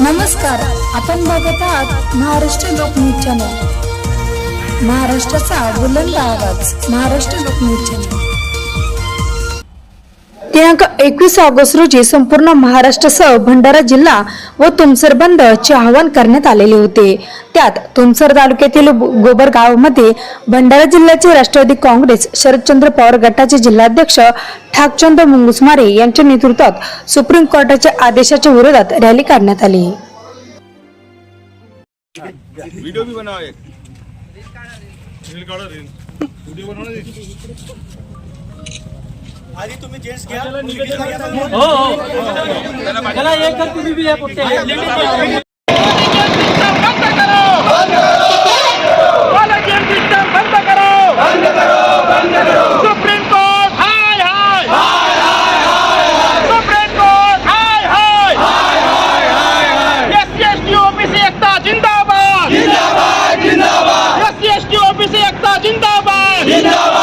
नमस्कार आपण बघत आहात महाराष्ट्र लोकन्यूज चॅनल. महाराष्ट्राचा बुलंद आवाज महाराष्ट्र लोकन्यूज चॅनल. दिनांक एकवीस ऑगस्ट रोजी संपूर्ण महाराष्ट्रासह भंडारा जिल्हा व तुमसर बंद चे आवाहन करण्यात आलेले होते. त्यात तुमसर तालुक्यातील गोबर गावामध्ये भंडारा जिल्ह्याचे राष्ट्रवादी काँग्रेस शरदचंद्र पवार गटाचे जिल्हाध्यक्ष ठाकचंद मुंगुसमारे यांच्या नेतृत्वात सुप्रीम कोर्टाच्या आदेशाच्या विरोधात रॅली काढण्यात आली. भी बनाओ एक. रील काढा रील. व्हिडिओ आधी तुम्ही जेंट्स घ्या हो हो. चला एक तुम्ही जिंदाबाद! जिंदाबाद! S C S T OBC एकता जिंदाबाद! जिंदाबाद.